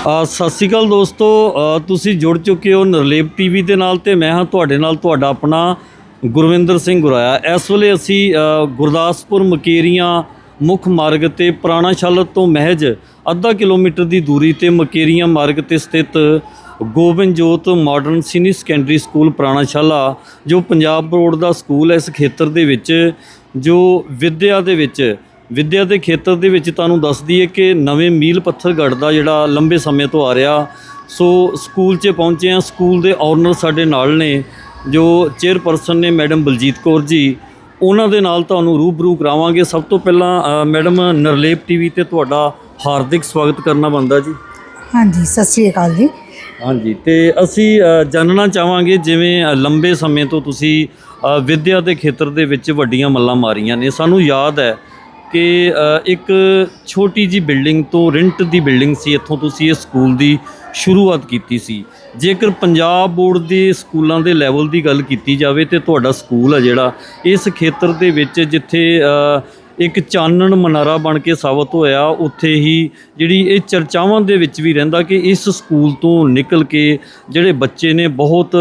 ਸਤਿ ਸ਼੍ਰੀ ਅਕਾਲ ਦੋਸਤੋ। ਤੁਸੀਂ ਜੁੜ ਚੁੱਕੇ ਹੋ ਨਰਲੇਪ ਟੀਵੀ ਦੇ ਨਾਲ ਤੇ ਮੈਂ ਹਾਂ ਤੁਹਾਡੇ ਨਾਲ ਤੁਹਾਡਾ ਆਪਣਾ ਗੁਰਵਿੰਦਰ ਸਿੰਘ ਗੁਰਾਇਆ। ਇਸ ਵੇਲੇ ਅਸੀਂ ਗੁਰਦਾਸਪੁਰ ਮਕੇਰੀਆਂ ਮੁੱਖ ਮਾਰਗ ਤੇ ਪੁਰਾਣਾ ਸ਼ਾਲਤ ਤੋਂ ਮਹਿਜ ਅੱਧਾ ਕਿਲੋਮੀਟਰ ਦੀ ਦੂਰੀ ਤੇ ਮਕੇਰੀਆਂ ਮਾਰਗ ਤੇ ਸਥਿਤ ਗੋਬਿੰਦ ਜੋਤ ਮਾਡਰਨ ਸੀਨੀਅਰ ਸੈਕੰਡਰੀ ਸਕੂਲ ਪੁਰਾਣਾ ਸ਼ਾਲਾ ਜੋ ਪੰਜਾਬ ਬੋਰਡ ਦਾ ਸਕੂਲ ਹੈ ਇਸ ਖੇਤਰ ਦੇ ਵਿੱਚ, ਜੋ ਵਿੱਦਿਆ ਦੇ ਵਿੱਚ ਵਿਦਿਆ ਦੇ ਖੇਤਰ ਦੇ ਵਿੱਚ ਤੁਹਾਨੂੰ ਦੱਸ ਦਈਏ ਕਿ ਨਵੇਂ ਮੀਲ ਪੱਥਰ ਗੜਦਾ ਜਿਹੜਾ ਲੰਬੇ ਸਮੇਂ ਤੋਂ ਆ ਰਿਹਾ। ਸੋ ਸਕੂਲ 'ਚ ਪਹੁੰਚੇ ਆ ਸਕੂਲ ਦੇ ਓਨਰ ਸਾਡੇ ਨਾਲ ਨੇ ਜੋ ਚੇਅਰਪਰਸਨ ਨੇ ਮੈਡਮ ਬਲਜੀਤ ਕੌਰ ਜੀ। ਉਹਨਾਂ ਦੇ ਨਾਲ ਤੁਹਾਨੂੰ ਰੂਬਰੂ ਕਰਾਵਾਂਗੇ। ਸਭ ਤੋਂ ਪਹਿਲਾਂ ਮੈਡਮ ਨਰਲੇਪ ਟੀਵੀ ਤੇ ਤੁਹਾਡਾ ਹਾਰਦਿਕ ਸਵਾਗਤ ਕਰਨਾ ਬੰਦਾ ਜੀ। ਹਾਂਜੀ ਸਤਿ ਸ੍ਰੀ ਅਕਾਲ ਜੀ। ਹਾਂਜੀ ਤੇ ਅਸੀਂ ਜਾਣਨਾ ਚਾਹਾਂਗੇ ਜਿਵੇਂ ਲੰਬੇ ਸਮੇਂ ਤੋਂ ਤੁਸੀਂ ਵਿਦਿਆ ਦੇ ਖੇਤਰ ਦੇ ਵਿੱਚ ਵੱਡੀਆਂ ਮੱਲਾਂ ਮਾਰੀਆਂ ਨੇ। ਸਾਨੂੰ ਯਾਦ ਹੈ ਕਿ ਇੱਕ ਛੋਟੀ ਜੀ ਬਿਲਡਿੰਗ ਤੋਂ ਰੈਂਟ ਦੀ ਬਿਲਡਿੰਗ ਸੀ, ਇੱਥੋਂ ਤੁਸੀਂ ਇਹ ਸਕੂਲ ਦੀ ਸ਼ੁਰੂਆਤ ਕੀਤੀ ਸੀ। ਜੇਕਰ ਪੰਜਾਬ ਬੋਰਡ ਦੇ ਸਕੂਲਾਂ ਦੇ ਲੈਵਲ ਦੀ ਗੱਲ ਕੀਤੀ ਜਾਵੇ ਤੇ ਤੁਹਾਡਾ ਸਕੂਲ ਹੈ ਜਿਹੜਾ, ਇਸ ਖੇਤਰ ਦੇ ਵਿੱਚ ਜਿੱਥੇ ਇੱਕ ਚਾਨਣ ਮਨਾਰਾ ਬਣ ਕੇ ਸਾਬਤ ਹੋਇਆ, ਉੱਥੇ ਹੀ ਜਿਹੜੀ ਇਹ ਚਰਚਾਵਾਂ ਦੇ ਵਿੱਚ ਵੀ ਰਹਿੰਦਾ ਕਿ ਇਸ ਸਕੂਲ ਤੋਂ ਨਿਕਲ ਕੇ ਜਿਹੜੇ ਬੱਚੇ ਨੇ ਬਹੁਤ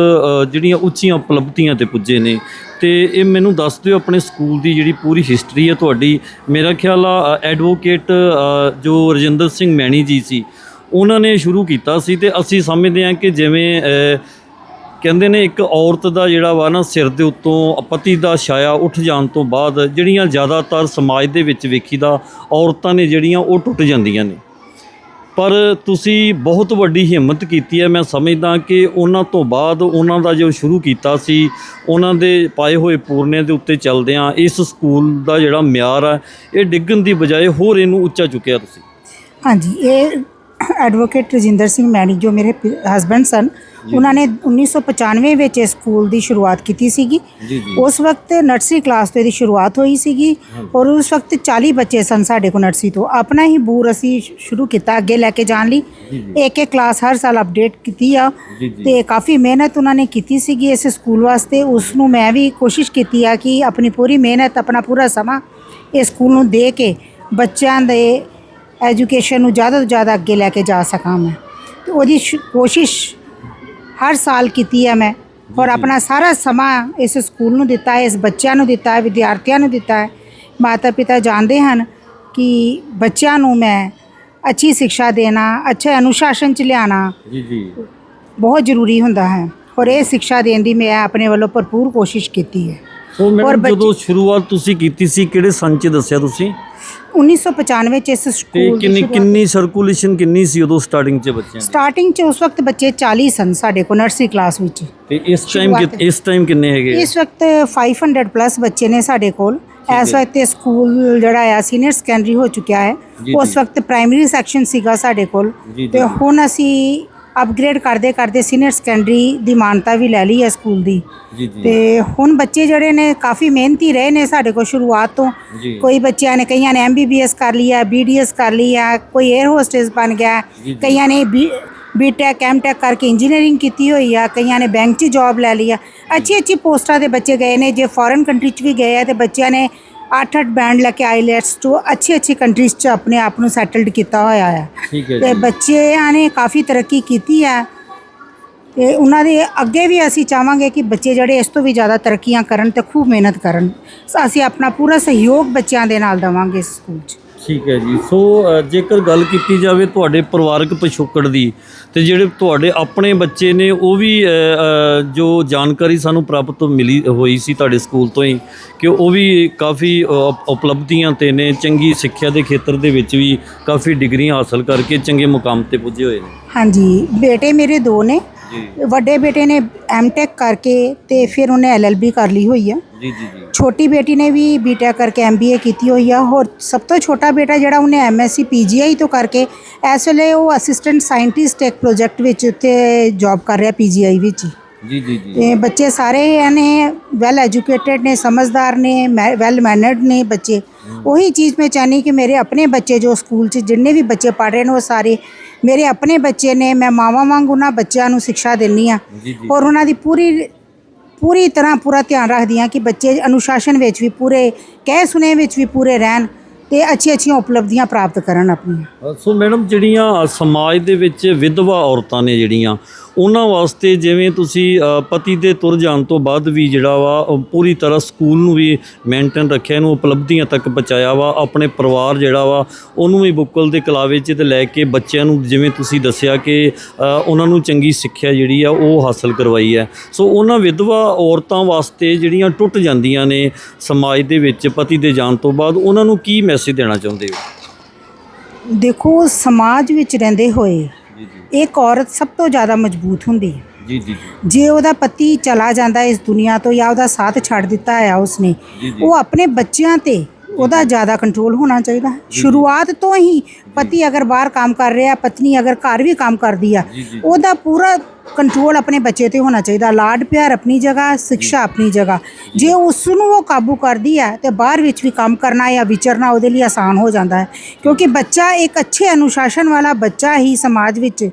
ਜਿਹੜੀਆਂ ਉੱਚੀਆਂ ਉਪਲਬਧੀਆਂ ਤੇ ਪੁੱਜੇ ਨੇ ਤੇ ਇਹ ਮੈਨੂੰ ਦੱਸ ਦਿਓ ਆਪਣੇ ਸਕੂਲ ਦੀ ਜਿਹੜੀ ਪੂਰੀ ਹਿਸਟਰੀ ਹੈ ਤੁਹਾਡੀ। ਮੇਰਾ ਖਿਆਲ ਆ ਐਡਵੋਕੇਟ ਜੋ ਰਜਿੰਦਰ ਸਿੰਘ ਮੈਣੀ ਜੀ ਸੀ, ਉਹਨਾਂ ਨੇ ਸ਼ੁਰੂ ਕੀਤਾ ਸੀ ਤੇ ਅਸੀਂ ਸਮਝਦੇ ਹਾਂ ਕਿ ਜਿਵੇਂ ਕਹਿੰਦੇ ਨੇ ਇੱਕ ਔਰਤ ਦਾ ਜਿਹੜਾ ਵਾ ਨਾ ਸਿਰ ਦੇ ਉੱਤੋਂ ਪਤੀ ਦਾ ਛਾਇਆ ਉੱਠ ਜਾਣ ਤੋਂ ਬਾਅਦ ਜਿਹੜੀਆਂ ਜ਼ਿਆਦਾਤਰ ਸਮਾਜ ਦੇ ਵਿੱਚ ਵੇਖੀਦਾ ਔਰਤਾਂ ਨੇ ਜਿਹੜੀਆਂ ਉਹ ਟੁੱਟ ਜਾਂਦੀਆਂ ਨੇ। ਪਰ ਤੁਸੀਂ ਬਹੁਤ ਵੱਡੀ ਹਿੰਮਤ ਕੀਤੀ ਹੈ, ਮੈਂ ਸਮਝਦਾ ਕਿ ਉਹਨਾਂ ਤੋਂ ਬਾਅਦ ਉਹਨਾਂ ਦਾ ਜੋ ਸ਼ੁਰੂ ਕੀਤਾ ਸੀ, ਉਹਨਾਂ ਦੇ ਪਾਏ ਹੋਏ ਪੂਰਨਿਆਂ ਦੇ ਉੱਤੇ ਚੱਲਦਿਆਂ ਇਸ ਸਕੂਲ ਦਾ ਜਿਹੜਾ ਮਿਆਰ ਆ, ਇਹ ਡਿੱਗਣ ਦੀ ਬਜਾਏ ਹੋਰ ਇਹਨੂੰ ਉੱਚਾ ਚੁੱਕਿਆ ਤੁਸੀਂ। ਹਾਂਜੀ, ਇਹ ਐਡਵੋਕੇਟ ਰਜਿੰਦਰ ਸਿੰਘ ਮੈਣੀ ਜੋ ਮੇਰੇ ਹਸਬੰਡ ਸਨ ਉਹਨਾਂ ਨੇ 1995 ਵਿੱਚ ਇਸ ਸਕੂਲ ਦੀ ਸ਼ੁਰੂਆਤ ਕੀਤੀ ਸੀਗੀ। ਜੀ ਜੀ। ਉਸ ਵਕਤ ਨਰਸਰੀ ਕਲਾਸ ਤੋਂ ਇਹਦੀ ਸ਼ੁਰੂਆਤ ਹੋਈ ਸੀਗੀ ਔਰ ਉਸ ਵਕਤ 40 ਬੱਚੇ ਸਨ ਸਾਡੇ ਕੋਲ ਨਰਸਰੀ ਤੋਂ। ਆਪਣਾ ਹੀ ਬੂਰ ਅਸੀਂ ਸ਼ੁਰੂ ਕੀਤਾ ਅੱਗੇ ਲੈ ਕੇ ਜਾਣ ਲਈ। ਇੱਕ ਇੱਕ ਕਲਾਸ ਹਰ ਸਾਲ ਅਪਡੇਟ ਕੀਤੀ ਆ ਤੇ ਕਾਫੀ ਮਿਹਨਤ ਉਹਨਾਂ ਨੇ ਕੀਤੀ ਸੀਗੀ ਇਸ ਸਕੂਲ ਵਾਸਤੇ। ਉਸ ਨੂੰ ਮੈਂ ਵੀ ਕੋਸ਼ਿਸ਼ ਕੀਤੀ ਆ ਕਿ ਆਪਣੀ ਪੂਰੀ ਮਿਹਨਤ ਆਪਣਾ ਪੂਰਾ ਸਮਾਂ ਇਸ ਸਕੂਲ ਨੂੰ ਦੇ ਕੇ ਬੱਚਿਆਂ ਦੇ ਐਜੂਕੇਸ਼ਨ ਨੂੰ ਜ਼ਿਆਦਾ ਤੋਂ ਜ਼ਿਆਦਾ ਅੱਗੇ ਲੈ ਕੇ ਜਾ ਸਕਾਂ ਮੈਂ। ਤੇ ਉਹਦੀ ਕੋਸ਼ਿਸ਼ ਹਰ ਸਾਲ ਕੀਤੀ ਹੈ ਮੈਂ ਔਰ ਆਪਣਾ ਸਾਰਾ ਸਮਾਂ ਇਸ ਸਕੂਲ ਨੂੰ ਦਿੱਤਾ ਹੈ ਇਸ ਬੱਚਿਆਂ ਨੂੰ ਦਿੱਤਾ ਹੈ ਵਿਦਿਆਰਥੀਆਂ ਨੂੰ ਦਿੱਤਾ ਹੈ। ਮਾਤਾ ਪਿਤਾ ਜਾਣਦੇ ਹਨ ਕਿ ਬੱਚਿਆਂ ਨੂੰ ਮੈਂ ਅੱਛੀ ਸਿੱਖਿਆ ਦੇਣਾ ਅੱਛੇ ਅਨੁਸ਼ਾਸਨ ਚ ਲਿਆਣਾ ਜੀ ਜੀ। ਬਹੁਤ ਜ਼ਰੂਰੀ ਹੁੰਦਾ ਹੈ ਔਰ ਇਹ ਸਿੱਖਿਆ ਦੇਣ ਦੀ ਮੈਂ ਆਪਣੇ ਵੱਲੋਂ ਭਰਪੂਰ ਕੋਸ਼ਿਸ਼ ਕੀਤੀ ਹੈ। ਸੋ ਔਰ ਮੈਡਮ ਬੱਚੇ- ਜਦੋਂ ਸ਼ੁਰੂਆਤ ਤੁਸੀਂ ਕੀਤੀ ਸੀ ਕਿਹੜੇ ਸੰਨ ਚ ਦੱਸਿਆ ਤੁਸੀਂ? 1995 ਚ ਇਸ ਤੇ ਸਕੂਲ ਦੀ ਕਿੰਨੀ ਸ਼ੁਰੂਆਤ- ਕਿੰਨੀ ਸਰਕੂਲੇਸ਼ਨ ਕਿੰਨੀ ਸੀ ਉਦੋਂ ਸਟਾਰਟਿੰਗ 'ਚ ਬੱਚਿਆਂ ਦੀ ਸਟਾਰਟਿੰਗ ਚ ਉਸ ਵਕਤ ਬੱਚੇ 40 ਸਨ ਸਾਡੇ ਕੋਲ ਨਰਸਰੀ ਕਲਾਸ ਵਿੱਚ ਤੇ ਇਸ ਟਾਈਮ ਸ਼ੁਰੂਆਤ- ਇਸ ਟਾਈਮ ਕਿੰਨੇ ਹੈਗੇ ਇਸ ਵਕਤ 500 ਪਲੱਸ ਬੱਚੇ ਨੇ ਸਾਡੇ ਕੋਲ ਇਸ ਹੈ। ਵਕਤ ਇਹ ਸਕੂਲ ਜਿਹੜਾ ਆ ਸੀਨੀਅਰ ਸੈਕੰਡਰੀ ਹੋ ਚੁੱਕਿਆ ਹੈ ਜੀ, ਉਸ ਜੀ। ਵਕਤ ਪ੍ਰਾਇਮਰੀ ਸੈਕਸ਼ਨ ਸੀਗਾ ਸਾਡੇ ਕੋਲ ਜੀ, ਤੇ। ਹੁਣ ਅਸੀਂ ਅਪਗ੍ਰੇਡ ਕਰਦੇ ਕਰਦੇ ਸੀਨੀਅਰ ਸੈਕੰਡਰੀ ਦੀ ਮਾਨਤਾ ਵੀ ਲੈ ਲਈ ਹੈ ਸਕੂਲ ਦੀ। ਜੀ ਜੀ। ਤੇ ਹੁਣ ਬੱਚੇ ਜਿਹੜੇ ਨੇ ਕਾਫੀ ਮਿਹਨਤੀ ਰਹੇ ਨੇ ਸਾਡੇ ਕੋਲ ਸ਼ੁਰੂਆਤ ਤੋਂ। ਜੀ। ਕੋਈ ਬੱਚਿਆਂ ਨੇ ਕਈਆਂ ਨੇ ਐਮਬੀਬੀਐਸ ਕਰ ਲਿਆ ਬੀਡੀਐਸ ਕਰ ਲਿਆ ਕੋਈ 에ਅਰ ਹੋਸਟਸ ਬਣ ਗਿਆ ਜੀ, ਜੀ। ਕਈਆਂ ਨੇ B B Tech M Tech ਕਰਕੇ ਇੰਜੀਨੀਅਰਿੰਗ ਕੀਤੀ ਹੋਈ ਆ ਕਈਆਂ ਨੇ ਬੈਂਕ 'ਚ ਜੌਬ ਲੈ ਲਈ ਆ। ਅੱਛੀ ਅੱਛੀ ਪੋਸਟਾਂ ਦੇ ਬੱਚੇ ਗਏ ਨੇ ਜੇ ਫੋਰਨ ਕੰਟਰੀ 'ਚ ਵੀ ਗਏ ਆ ਤੇ ਬੱਚਿਆਂ ਨੇ 8-8 ਬੈਂਡ ਲੈ ਕੇ ਆਈਲੈਟਸ ਤੋਂ ਅੱਛੀ ਅੱਛੀ ਕੰਟਰੀਜ਼ 'ਚ ਆਪਣੇ ਆਪ ਨੂੰ ਸੈਟਲਡ ਕੀਤਾ ਹੋਇਆ ਆ ਠੀਕ ਹੈ ਤੇ ਜੀ ਬੱਚਿਆਂ ਨੇ ਕਾਫੀ ਤਰੱਕੀ ਕੀਤੀ ਹੈ ਤੇ ਉਹਨਾਂ ਦੇ ਅੱਗੇ ਵੀ ਅਸੀਂ ਚਾਹਾਂਗੇ ਕਿ ਬੱਚੇ ਜਿਹੜੇ ਇਸ ਤੋਂ ਵੀ ਜ਼ਿਆਦਾ ਤਰੱਕੀਆਂ ਕਰਨ ਤੇ ਖੂਬ ਮਿਹਨਤ ਕਰਨ ਅਸੀਂ ਆਪਣਾ ਪੂਰਾ ਸਹਿਯੋਗ ਬੱਚਿਆਂ ਦੇ ਨਾਲ ਦੇਵਾਂਗੇ ਇਸ ਸਕੂਲ 'ਚ ਠੀਕ ਹੈ ਜੀ। ਸੋ ਅ, ਜੇਕਰ ਗੱਲ ਕੀਤੀ ਜਾਵੇ ਤੁਹਾਡੇ ਪਰਿਵਾਰਕ ਪਿਛੋਕੜ ਦੀ ਤੇ ਜਿਹੜੇ ਤੁਹਾਡੇ ਆਪਣੇ ਬੱਚੇ ਨੇ ਉਹ ਵੀ ਅ, ਅ, ਜੋ ਜਾਣਕਾਰੀ ਸਾਨੂੰ ਪ੍ਰਾਪਤ ਮਿਲੀ ਹੋਈ ਸੀ ਤੁਹਾਡੇ ਸਕੂਲ ਤੋਂ ਹੀ ਕਿ ਉਹ ਵੀ ਕਾਫੀ ਅ, ਉਪਲਬਧੀਆਂ ਤੇ ਨੇ ਚੰਗੀ ਸਿੱਖਿਆ ਦੇ ਖੇਤਰ ਦੇ ਵਿੱਚ ਵੀ ਕਾਫੀ ਡਿਗਰੀਆਂ ਹਾਸਲ ਕਰਕੇ ਚੰਗੇ ਮੁਕਾਮ ਤੇ ਪੁੱਜੇ ਹੋਏ ਨੇ। ਹਾਂਜੀ। ਬੇਟੇ ਮੇਰੇ ਦੋ ਨੇ ਵੱਡੇ ਬੇਟੇ ਨੇ ਐਮਟੈਕ ਕਰਕੇ ਤੇ ਫਿਰ ਉਹਨੇ ਐਲਐਲਬੀ ਕਰ ਲਈ ਹੋਈ ਆ। ਜੀ ਜੀ ਜੀ। ਛੋਟੀ ਬੇਟੀ ਨੇ ਵੀ ਬੀਟੈਕ ਕਰਕੇ ਐਮਬੀਏ ਕੀਤੀ ਹੋਈ ਆ। ਹੋਰ ਸਭ ਤੋਂ ਛੋਟਾ ਬੇਟਾ ਜਿਹੜਾ ਉਹਨੇ ਐਮਐਸਸੀ ਪੀਜੀਆਈ ਤੋਂ ਕਰਕੇ ਇਸ ਵੇਲੇ ਉਹ ਅਸਿਸਟੈਂਟ ਸਾਇੰਟਿਸਟ ਇੱਕ ਪ੍ਰੋਜੈਕਟ ਵਿੱਚ ਉੱਥੇ ਜੌਬ ਕਰ ਰਿਹਾ ਪੀਜੀਆਈ ਵਿੱਚ ਹੀ। ਜੀ ਜੀ ਜੀ। ਤੇ ਬੱਚੇ ਸਾਰੇ ਨੇ ਵੈਲ ਐਜੂਕੇਟਿਡ ਨੇ ਸਮਝਦਾਰ ਨੇ ਵੈਲ ਮੈਨਰਡ ਨੇ ਬੱਚੇ। ਉਹੀ ਚੀਜ਼ ਮੈਂ ਚਾਹਨੀ ਕਿ ਮੇਰੇ ਆਪਣੇ ਬੱਚੇ ਜੋ ਸਕੂਲ 'ਚ ਜਿੰਨੇ ਵੀ ਬੱਚੇ ਪੜ੍ਹ ਰਹੇ ਨੇ ਉਹ ਸਾਰੇ ਮੇਰੇ ਆਪਣੇ ਬੱਚੇ ਨੇ ਮੈਂ ਮਾਵਾਂ ਵਾਂਗ ਉਹਨਾਂ ਬੱਚਿਆਂ ਨੂੰ ਸਿੱਖਿਆ ਦਿੰਨੀ ਆ ਔਰ ਉਹਨਾਂ ਦੀ ਪੂਰੀ ਪੂਰੀ ਤਰ੍ਹਾਂ ਪੂਰਾ ਧਿਆਨ ਰੱਖਦੀ ਹਾਂ ਕਿ ਬੱਚੇ ਅਨੁਸ਼ਾਸਨ ਵਿੱਚ ਵੀ ਪੂਰੇ ਕਹਿ ਸੁਨੇ ਵਿੱਚ ਵੀ ਪੂਰੇ ਰਹਿਣ ਤੇ ਅੱਛੀ ਅੱਛੀਆਂ ਉਪਲਬਧੀਆਂ ਪ੍ਰਾਪਤ ਕਰਨ ਆਪਣੀਆਂ। ਸੋ ਮੈਡਮ ਜਿਹੜੀਆਂ ਸਮਾਜ ਦੇ ਵਿੱਚ ਵਿਧਵਾ ਔਰਤਾਂ ਨੇ ਜਿਹੜੀਆਂ ਉਹਨਾਂ ਵਾਸਤੇ ਜਿਵੇਂ ਤੁਸੀਂ ਪਤੀ ਦੇ ਤੁਰ ਜਾਣ ਤੋਂ ਬਾਅਦ ਵੀ ਜਿਹੜਾ ਵਾ ਪੂਰੀ ਤਰ੍ਹਾਂ ਸਕੂਲ ਨੂੰ ਵੀ ਮੇਨਟੇਨ ਰੱਖਿਆ, ਇਹਨੂੰ ਉਪਲਬਧੀਆਂ ਤੱਕ ਪਹੁੰਚਾਇਆ ਵਾ, ਆਪਣੇ ਪਰਿਵਾਰ ਜਿਹੜਾ ਵਾ, ਉਹਨੂੰ ਵੀ ਬੁੱਕਲ ਦੇ ਕਲਾਵੇ 'ਚ ਤੇ ਲੈ ਕੇ ਬੱਚਿਆਂ ਨੂੰ ਜਿਵੇਂ ਤੁਸੀਂ ਦੱਸਿਆ ਕਿ ਉਹਨਾਂ ਨੂੰ ਚੰਗੀ ਸਿੱਖਿਆ ਜਿਹੜੀ ਆ, ਉਹ ਹਾਸਲ ਕਰਵਾਈ ਹੈ। ਸੋ ਉਹਨਾਂ ਵਿਧਵਾ ਔਰਤਾਂ ਵਾਸਤੇ ਜਿਹੜੀਆਂ ਟੁੱਟ ਜਾਂਦੀਆਂ ਨੇ ਸਮਾਜ ਦੇ ਵਿੱਚ ਪਤੀ ਦੇ ਜਾਣ ਤੋਂ ਬਾਅਦ, ਉਹਨਾਂ ਨੂੰ ਕੀ ਮੈਸੇਜ ਦੇਣਾ ਚਾਹੁੰਦੇ ਹੋ? ਦੇਖੋ, ਸਮਾਜ ਵਿੱਚ ਰਹਿੰਦੇ ਹੋਏ ਇੱਕ ਔਰਤ ਸਭ ਤੋਂ ਜ਼ਿਆਦਾ ਮਜ਼ਬੂਤ ਹੁੰਦੀ ਹੈ। ਜੀ ਜੀ ਜੇ। ਉਹਦਾ ਪਤੀ ਚਲਾ ਜਾਂਦਾ ਇਸ ਦੁਨੀਆ ਤੋਂ ਜਾਂ ਉਹਦਾ ਸਾਥ ਛੱਡ ਦਿੱਤਾ ਹੈ ਉਸਨੇ ਉਹ ਆਪਣੇ ਬੱਚਿਆਂ ਤੇ ਉਹਦਾ ਜ਼ਿਆਦਾ ਕੰਟਰੋਲ ਹੋਣਾ ਚਾਹੀਦਾ। ਹੈ ਸ਼ੁਰੂਆਤ ਤੋਂ ਹੀ ਪਤੀ ਅਗਰ ਬਾਹਰ ਕੰਮ ਕਰ ਰਿਹਾ ਪਤਨੀ ਅਗਰ ਘਰ ਵੀ ਕੰਮ ਕਰਦੀ ਆ। ਉਹਦਾ ਪੂਰਾ ਕੰਟਰੋਲ ਆਪਣੇ ਬੱਚੇ ਤੇ ਹੋਣਾ ਚਾਹੀਦਾ। ਲਾਡ ਪਿਆਰ ਆਪਣੀ ਜਗ੍ਹਾ ਸਿੱਖਿਆ ਆਪਣੀ ਜਗ੍ਹਾ। ਜੇ ਉਸ ਨੂੰ ਉਹ ਕਾਬੂ ਕਰਦੀ ਹੈ ਤੇ ਬਾਹਰ ਵਿੱਚ ਵੀ ਕੰਮ ਕਰਨਾ ਜਾਂ ਵਿਚਰਨਾ ਉਹਦੇ ਲਈ ਆਸਾਨ ਹੋ ਜਾਂਦਾ ਹੈ। ਕਿਉਂਕਿ ਬੱਚਾ ਇੱਕ ਅੱਛੇ ਅਨੁਸ਼ਾਸਨ ਵਾਲਾ ਬੱਚਾ ਹੀ ਸਮਾਜ ਵਿੱਚ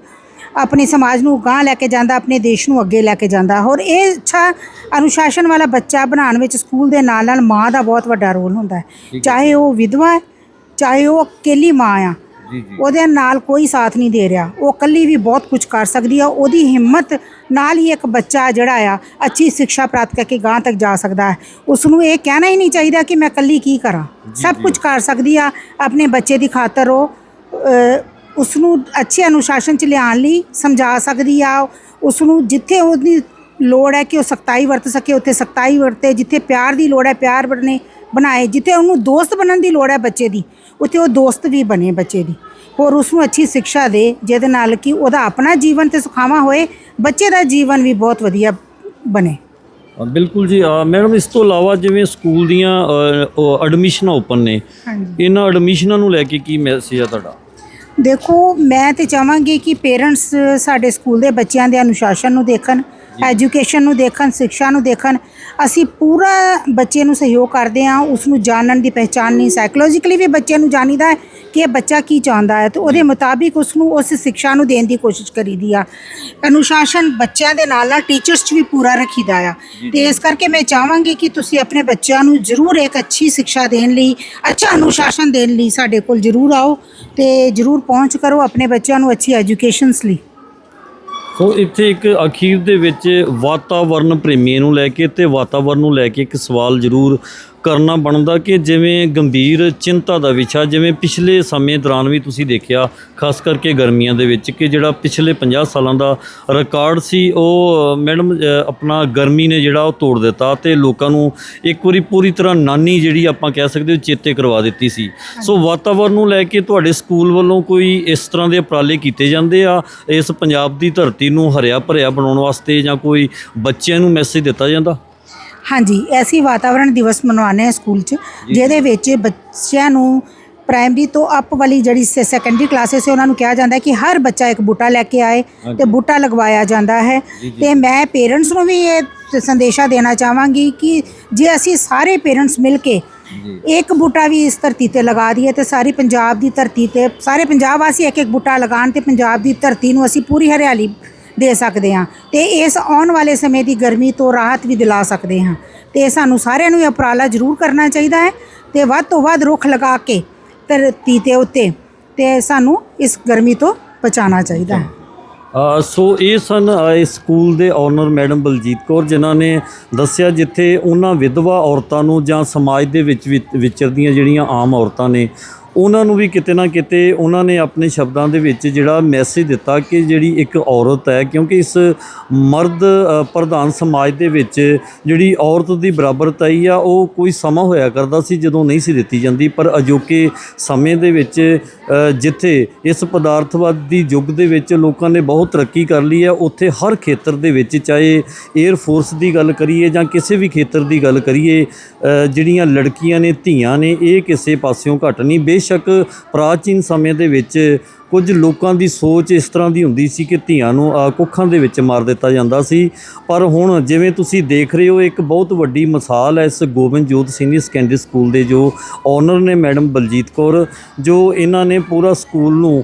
ਆਪਣੇ ਸਮਾਜ ਨੂੰ ਗਾਂਹ ਲੈ ਕੇ ਜਾਂਦਾ ਆਪਣੇ ਦੇਸ਼ ਨੂੰ ਅੱਗੇ ਲੈ ਕੇ ਜਾਂਦਾ। ਔਰ ਇਹ ਅੱਛਾ ਅਨੁਸ਼ਾਸਨ ਵਾਲਾ ਬੱਚਾ ਬਣਾਉਣ ਵਿੱਚ ਸਕੂਲ ਦੇ ਨਾਲ ਨਾਲ ਮਾਂ ਦਾ ਬਹੁਤ ਵੱਡਾ ਰੋਲ ਹੁੰਦਾ ਹੈ। ਚਾਹੇ ਉਹ ਵਿਧਵਾ ਹੈ ਚਾਹੇ ਉਹ ਇਕੱਲੀ ਮਾਂ ਆ ਉਹਦੇ ਨਾਲ ਕੋਈ ਸਾਥ ਨਹੀਂ ਦੇ ਰਿਹਾ। ਉਹ ਇਕੱਲੀ ਵੀ ਬਹੁਤ ਕੁਝ ਕਰ ਸਕਦੀ ਆ ਉਹਦੀ ਹਿੰਮਤ ਨਾਲ ਹੀ ਇੱਕ ਬੱਚਾ ਜਿਹੜਾ ਆ ਅੱਛੀ ਸਿੱਖਿਆ ਪ੍ਰਾਪਤ ਕਰਕੇ ਗਾਂ ਤੱਕ ਜਾ ਸਕਦਾ ਹੈ। ਉਸ ਨੂੰ ਇਹ ਕਹਿਣਾ ਹੀ ਨਹੀਂ ਚਾਹੀਦਾ ਕਿ ਮੈਂ ਇਕੱਲੀ ਕੀ ਕਰਾਂ। ਸਭ ਕੁਝ ਕਰ ਸਕਦੀ ਆ ਆਪਣੇ ਬੱਚੇ ਦੀ ਖਾਤਰ ਉਹ ਉਸ ਨੂੰ ਅੱਛੇ ਅਨੁਸ਼ਾਸਨ ਚ ਲਿਆਉਣ ਲਈ ਸਮਝਾ ਸਕਦੀ ਆ। ਉਸ ਨੂੰ ਜਿੱਥੇ ਉਹਦੀ ਲੋੜ ਹੈ ਕਿ ਉਹ ਸਖਤਾਈ ਵਰਤ ਸਕੇ ਉੱਥੇ ਸਖਤਾਈ ਵਰਤੇ ਜਿੱਥੇ ਪਿਆਰ ਦੀ ਲੋੜ ਹੈ ਪਿਆਰ ਬਣੇ ਬਣਾਏ ਜਿੱਥੇ ਉਹਨੂੰ ਦੋਸਤ ਬਣਨ ਦੀ ਲੋੜ ਹੈ ਬੱਚੇ ਦੀ ਉੱਥੇ ਉਹ ਦੋਸਤ ਵੀ ਬਣੇ ਬੱਚੇ ਦੀ। ਹੋਰ ਉਸ ਨੂੰ ਅੱਛੀ ਸਿੱਖਿਆ ਦੇ ਜਿਹਦੇ ਨਾਲ ਕਿ ਉਹਦਾ ਆਪਣਾ ਜੀਵਨ ਤੇ ਸੁਖਾਵਾਂ ਹੋਏ ਬੱਚੇ ਦਾ ਜੀਵਨ ਵੀ ਬਹੁਤ ਵਧੀਆ ਬਣੇ। ਬਿਲਕੁਲ ਜੀ ਮੈਡਮ ਇਸ ਤੋਂ ਇਲਾਵਾ ਜਿਵੇਂ ਸਕੂਲ ਦੀਆਂ ਐਡਮਿਸ਼ਨਾਂ ਓਪਨ ਨੇ ਇਹਨਾਂ ਐਡਮਿਸ਼ਨਾਂ ਨੂੰ ਲੈ ਕੇ ਕੀ ਮੈਸੇਜ ਆ ਤੁਹਾਡਾ? ਦੇਖੋ ਮੈਂ ਤੇ ਚਾਹਾਂਗੀ ਕਿ ਪੇਰੈਂਟਸ ਸਾਡੇ ਸਕੂਲ ਦੇ ਬੱਚਿਆਂ ਦੇ ਅਨੁਸ਼ਾਸਨ ਨੂੰ ਦੇਖਣ ਐਜੂਕੇਸ਼ਨ ਨੂੰ ਦੇਖਣ ਸਿੱਖਿਆ ਨੂੰ ਦੇਖਣ ਅਸੀਂ ਪੂਰਾ ਬੱਚੇ ਨੂੰ ਸਹਿਯੋਗ ਕਰਦੇ ਹਾਂ ਉਸ ਨੂੰ ਜਾਣਨ ਦੀ ਪਹਿਚਾਨਣੀ ਸਾਈਕੋਲੋਜੀਕਲੀ ਵੀ ਬੱਚੇ ਨੂੰ ਜਾਣੀਦਾ ਹੈ ਕਿ ਇਹ ਬੱਚਾ ਕੀ ਚਾਹੁੰਦਾ ਹੈ ਤੇ ਉਹਦੇ ਮੁਤਾਬਿਕ ਉਸ ਨੂੰ ਉਸ ਸਿੱਖਿਆ ਨੂੰ ਦੇਣ ਦੀ ਕੋਸ਼ਿਸ਼ ਕਰੀਦੀ ਆ। ਅਨੁਸ਼ਾਸਨ ਬੱਚਿਆਂ ਦੇ ਨਾਲ ਨਾਲ ਟੀਚਰਸ 'ਚ ਵੀ ਪੂਰਾ ਰੱਖੀਦਾ ਆ। ਤੇ ਇਸ ਕਰਕੇ ਮੈਂ ਚਾਹਾਂਗੀ ਕਿ ਤੁਸੀਂ ਆਪਣੇ ਬੱਚਿਆਂ ਨੂੰ ਜ਼ਰੂਰ ਇੱਕ ਅੱਛੀ ਸਿੱਖਿਆ ਦੇਣ ਲਈ ਅੱਛਾ ਅਨੁਸ਼ਾਸਨ ਦੇਣ ਲਈ ਸਾਡੇ ਕੋਲ ਜ਼ਰੂਰ ਆਓ ਤੇ ਜ਼ਰੂਰ ਪਹੁੰਚ ਕਰੋ ਆਪਣੇ ਬੱਚਿਆਂ ਨੂੰ ਅੱਛੀ ਐਜੂਕੇਸ਼ਨਸ ਲਈ। ਸੋ ਇੱਥੇ ਇੱਕ ਅਖੀਰ ਦੇ ਵਿੱਚ ਵਾਤਾਵਰਨ ਪ੍ਰੇਮੀਆਂ ਨੂੰ ਲੈ ਕੇ ਤੇ ਵਾਤਾਵਰਨ ਨੂੰ ਲੈ ਕੇ ਇੱਕ ਸਵਾਲ ਜ਼ਰੂਰ ਕਰਨਾ ਬਣਦਾ ਕਿ ਜਿਵੇਂ ਗੰਭੀਰ ਚਿੰਤਾ ਦਾ ਵਿਸ਼ਾ ਜਿਵੇਂ ਪਿਛਲੇ ਸਮੇਂ ਦੌਰਾਨ ਵੀ ਤੁਸੀਂ ਦੇਖਿਆ ਖਾਸ ਕਰਕੇ ਗਰਮੀਆਂ ਦੇ ਵਿੱਚ ਕਿ ਜਿਹੜਾ ਪਿਛਲੇ 50 ਸਾਲਾਂ ਦਾ ਰਿਕਾਰਡ ਸੀ ਉਹ ਮੈਡਮ ਆਪਣਾ ਗਰਮੀ ਨੇ ਜਿਹੜਾ ਉਹ ਤੋੜ ਦਿੱਤਾ ਤੇ ਲੋਕਾਂ ਨੂੰ ਇੱਕ ਵਾਰੀ ਪੂਰੀ ਤਰ੍ਹਾਂ ਨਾਨੀ ਜਿਹੜੀ ਆਪਾਂ ਕਹਿ ਸਕਦੇ ਹਾਂ ਚੇਤੇ ਕਰਵਾ ਦਿੱਤੀ ਸੀ। ਸੋ ਵਾਤਾਵਰਨ ਨੂੰ ਲੈ ਕੇ ਤੁਹਾਡੇ ਸਕੂਲ ਵੱਲੋਂ ਕੋਈ ਇਸ ਤਰ੍ਹਾਂ ਦੇ ਉਪਰਾਲੇ ਕੀਤੇ ਜਾਂਦੇ ਆ? ਇਸ ਪੰਜਾਬ ਦੀ ਧਰਤੀ ਨੂੰ ਹਰਿਆ ਭਰਿਆ ਬਣਾਉਣ ਵਾਸਤੇ ਜਾਂ ਕੋਈ ਬੱਚਿਆਂ ਨੂੰ ਮੈਸੇਜ ਦਿੱਤਾ ਜਾਂਦਾ? ਹਾਂਜੀ ਐਸੀ ਵਾਤਾਵਰਣ ਦਿਵਸ ਮਨਾਉਂਦੇ ਹਾਂ ਸਕੂਲ 'ਚ ਜਿਹਦੇ ਵਿੱਚ ਬੱਚਿਆਂ ਨੂੰ ਪ੍ਰਾਇਮਰੀ ਤੋਂ ਅਪ ਵਾਲੀ ਜਿਹੜੀ ਸੈਕੰਡਰੀ ਕਲਾਸਿਸ ਹੈ ਉਹਨਾਂ ਨੂੰ ਕਿਹਾ ਜਾਂਦਾ ਹੈ ਕਿ ਹਰ ਬੱਚਾ ਇੱਕ ਬੂਟਾ ਲੈ ਕੇ ਆਏ ਤੇ ਬੂਟਾ ਲਗਵਾਇਆ ਜਾਂਦਾ ਹੈ। ਤੇ ਮੈਂ ਪੇਰੈਂਟਸ ਨੂੰ ਵੀ ਇਹ ਸੰਦੇਸ਼ਾ ਦੇਣਾ ਚਾਹਾਂਗੀ ਕਿ ਜੇ ਅਸੀਂ ਸਾਰੇ ਪੇਰੈਂਟਸ ਮਿਲ ਕੇ ਇੱਕ ਬੂਟਾ ਵੀ ਇਸ ਧਰਤੀ ਤੇ ਲਗਾ ਦਈਏ ਤੇ ਸਾਰੀ ਪੰਜਾਬ ਦੀ ਧਰਤੀ ਤੇ ਸਾਰੇ ਪੰਜਾਬ ਵਾਸੀ ਇੱਕ ਇੱਕ ਬੂਟਾ ਲਗਾਉਣ ਤੇ ਪੰਜਾਬ ਦੀ ਧਰਤੀ ਨੂੰ ਅਸੀਂ ਪੂਰੀ ਹਰਿਆਲੀ ਦੇ ਸਕਦੇ ਹਾਂ ਤੇ ਇਸ ਆਉਣ ਵਾਲੇ ਸਮੇਂ ਦੀ ਗਰਮੀ ਤੋਂ ਰਾਹਤ ਵੀ ਦਿਲਾ ਸਕਦੇ ਹਾਂ। ਤੇ ਸਾਨੂੰ ਸਾਰਿਆਂ ਨੂੰ ਇਹ ਉਪਰਾਲਾ ਜ਼ਰੂਰ ਕਰਨਾ ਚਾਹੀਦਾ ਹੈ ਤੇ ਵੱਧ ਤੋਂ ਵੱਧ ਰੁੱਖ ਲਗਾ ਕੇ ਧਰਤੀ ਤੇ ਉੱਤੇ ਤੇ ਸਾਨੂੰ ਇਸ ਗਰਮੀ ਤੋਂ ਬਚਾਉਣਾ ਚਾਹੀਦਾ ਹੈ। ਸੋ ਇਹ ਸਨ ਇਸ ਸਕੂਲ ਦੇ ਓਨਰ ਮੈਡਮ ਬਲਜੀਤ ਕੌਰ, ਜਿਨ੍ਹਾਂ ਨੇ ਦੱਸਿਆ ਜਿੱਥੇ ਉਹਨਾਂ ਵਿਧਵਾ ਔਰਤਾਂ ਨੂੰ ਜਾਂ ਸਮਾਜ ਦੇ ਵਿੱਚ ਵਿਚਰਦੀਆਂ ਜਿਹੜੀਆਂ ਆਮ ਔਰਤਾਂ ਨੇ ਉਹਨਾਂ ਨੂੰ ਵੀ ਕਿਤੇ ਨਾ ਕਿਤੇ ਉਹਨਾਂ ਨੇ ਆਪਣੇ ਸ਼ਬਦਾਂ ਦੇ ਵਿੱਚ ਜਿਹੜਾ ਮੈਸੇਜ ਦਿੱਤਾ ਕਿ ਜਿਹੜੀ ਇੱਕ ਔਰਤ ਹੈ, ਕਿਉਂਕਿ ਇਸ ਮਰਦ ਪ੍ਰਧਾਨ ਸਮਾਜ ਦੇ ਵਿੱਚ ਜਿਹੜੀ ਔਰਤ ਦੀ ਬਰਾਬਰਤਾਈ ਆ, ਉਹ ਕੋਈ ਸਮਾਂ ਹੋਇਆ ਕਰਦਾ ਸੀ ਜਦੋਂ ਨਹੀਂ ਸੀ ਦਿੱਤੀ ਜਾਂਦੀ, ਪਰ ਅਜੋਕੇ ਸਮੇਂ ਦੇ ਵਿੱਚ ਜਿੱਥੇ ਇਸ ਪਦਾਰਥਵਾਦੀ ਯੁੱਗ ਦੇ ਵਿੱਚ ਲੋਕਾਂ ਨੇ ਬਹੁਤ ਤਰੱਕੀ ਕਰ ਲਈ ਹੈ, ਉੱਥੇ ਹਰ ਖੇਤਰ ਦੇ ਵਿੱਚ ਚਾਹੇ 에ਅਰ ਫੋਰਸ ਦੀ ਗੱਲ ਕਰੀਏ ਜਾਂ ਕਿਸੇ ਵੀ ਖੇਤਰ ਦੀ ਗੱਲ ਕਰੀਏ ਜਿਹੜੀਆਂ ਲੜਕੀਆਂ ਨੇ, ਧੀਆਂ ਨੇ, ਇਹ ਕਿਸੇ ਪਾਸਿਓਂ ਘੱਟ ਨਹੀਂ। ਬੇਸ਼ੱਕ ਪ੍ਰਾਚੀਨ ਸਮੇਂ ਦੇ ਵਿੱਚ ਕੁਝ ਲੋਕਾਂ ਦੀ ਸੋਚ ਇਸ ਤਰ੍ਹਾਂ ਦੀ ਹੁੰਦੀ ਸੀ ਕਿ ਧੀਆਂ ਨੂੰ ਅ, ਕੁੱਖਾਂ ਦੇ ਵਿੱਚ ਮਾਰ ਦਿੱਤਾ ਜਾਂਦਾ ਸੀ। ਪਰ ਹੁਣ ਜਿਵੇਂ ਤੁਸੀਂ ਦੇਖ ਰਹੇ ਹੋ ਇੱਕ ਬਹੁਤ ਵੱਡੀ ਮਿਸਾਲ ਹੈ ਇਸ ਗੋਬਿੰਦ ਜੋਤ ਸੀਨੀਅਰ ਸੈਕੰਡਰੀ ਸਕੂਲ ਦੇ ਜੋ ਓਨਰ ਨੇ ਮੈਡਮ ਬਲਜੀਤ ਕੌਰ ਜੋ ਇਹਨਾਂ ਨੇ ਪੂਰਾ ਸਕੂਲ ਨੂੰ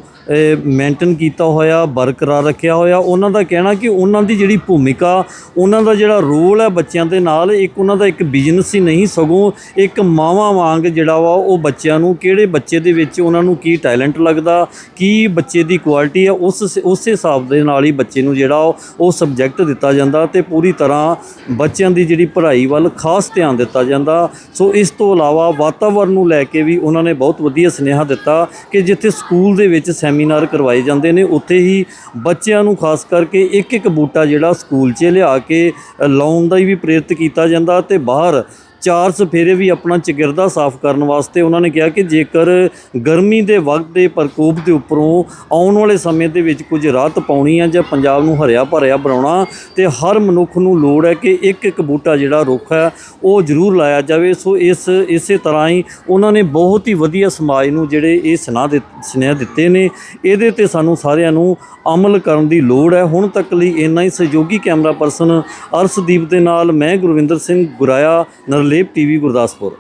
ਮੇਨਟੇਨ ਕੀਤਾ ਹੋਇਆ, ਬਰਕਰਾਰ ਰੱਖਿਆ ਹੋਇਆ। ਉਹਨਾਂ ਦਾ ਕਹਿਣਾ ਕਿ ਉਹਨਾਂ ਦੀ ਜਿਹੜੀ ਭੂਮਿਕਾ, ਉਹਨਾਂ ਦਾ ਜਿਹੜਾ ਰੋਲ ਹੈ ਬੱਚਿਆਂ ਦੇ ਨਾਲ, ਇੱਕ ਉਹਨਾਂ ਦਾ ਇੱਕ ਬਿਜ਼ਨਸ ਹੀ ਨਹੀਂ, ਸਗੋਂ ਇੱਕ ਮਾਵਾਂ ਵਾਂਗ ਜਿਹੜਾ ਵਾ, ਉਹ ਬੱਚਿਆਂ ਨੂੰ ਕਿਹੜੇ ਬੱਚੇ ਦੇ ਵਿੱਚ ਉਹਨਾਂ ਨੂੰ ਕੀ ਟੈਲੈਂਟ ਲੱਗਦਾ, ਕੀ ਬੱਚੇ ਦੀ ਕੁਆਲਿਟੀ ਹੈ, ਉਸ ਉਸੇ ਹਿਸਾਬ ਦੇ ਨਾਲ ਹੀ ਬੱਚੇ ਨੂੰ ਜਿਹੜਾ ਉਹ- ਸਬਜੈਕਟ ਦਿੱਤਾ ਜਾਂਦਾ ਤੇ ਪੂਰੀ ਤਰ੍ਹਾਂ ਬੱਚਿਆਂ ਦੀ ਜਿਹੜੀ ਪੜ੍ਹਾਈ ਵੱਲ ਖਾਸ ਧਿਆਨ ਦਿੱਤਾ ਜਾਂਦਾ। ਸੋ ਇਸ ਤੋਂ ਇਲਾਵਾ ਵਾਤਾਵਰਣ ਨੂੰ ਲੈ ਕੇ ਵੀ ਉਹਨਾਂ ਨੇ ਬਹੁਤ ਵਧੀਆ ਸੁਨੇਹਾ ਦਿੱਤਾ ਕਿ ਜਿੱਥੇ ਸਕੂਲ ਦੇ ਵਿੱਚ ਸੈਮੀਨਾਰ ਕਰਵਾਏ ਜਾਂਦੇ ਨੇ। ਉੱਥੇ ਹੀ ਬੱਚਿਆਂ ਨੂੰ ਖਾਸ ਕਰਕੇ ਇੱਕ ਇੱਕ ਬੂਟਾ ਜਿਹੜਾ ਸਕੂਲ 'ਚ ਲਿਆ ਕੇ ਲਾਉਣ ਦਾ ਵੀ ਪ੍ਰੇਰਿਤ ਕੀਤਾ ਜਾਂਦਾ ਤੇ ਬਾਹਰ ਚਾਰ ਸਫੇਰੇ ਵੀ ਆਪਣਾ ਚਗਿਰਦਾ ਸਾਫ਼ ਕਰਨ ਵਾਸਤੇ ਉਹਨਾਂ ਨੇ ਕਿਹਾ ਕਿ ਜੇਕਰ ਗਰਮੀ ਦੇ ਵਕਤ ਦੇ ਪ੍ਰਕੋਪ ਦੇ ਉੱਪਰੋਂ ਆਉਣ ਵਾਲੇ ਸਮੇਂ ਦੇ ਵਿੱਚ ਕੁਝ ਰਾਹਤ ਪਾਉਣੀ ਆ ਜਾਂ ਪੰਜਾਬ ਨੂੰ ਹਰਿਆ ਭਰਿਆ ਬਣਾਉਣਾ ਤੇ ਹਰ ਮਨੁੱਖ ਨੂੰ ਲੋੜ ਹੈ ਕਿ ਇੱਕ ਇੱਕ ਬੂਟਾ ਜਿਹੜਾ ਰੁੱਖ ਹੈ, ਉਹ ਜ਼ਰੂਰ ਲਾਇਆ ਜਾਵੇ। ਸੋ ਇਸ, ਇਸੇ ਤਰ੍ਹਾਂ ਹੀ ਉਹਨਾਂ ਨੇ ਬਹੁਤ ਹੀ ਵਧੀਆ ਸਮਾਜ ਨੂੰ ਜਿਹੜੇ ਇਹ ਸੁਨਾ ਦੇ ਸੁਨੇਹੇ ਦਿੱਤੇ ਨੇ। ਇਹਦੇ ਤੇ ਸਾਨੂੰ ਸਾਰਿਆਂ ਨੂੰ ਅਮਲ ਕਰਨ ਦੀ ਲੋੜ ਹੈ। ਹੁਣ ਤੱਕ ਲਈ ਇੰਨਾ ਹੀ। ਸਹਿਯੋਗੀ ਕੈਮਰਾ ਪਰਸਨ ਅਰਸ਼ਦੀਪ ਦੇ ਨਾਲ ਮੈਂ ਗੁਰਵਿੰਦਰ ਸਿੰਘ ਗੁਰਾਇਆ ਨਰਲੇਪ ਟੀਵੀ ਗੁਰਦਾਸਪੁਰ।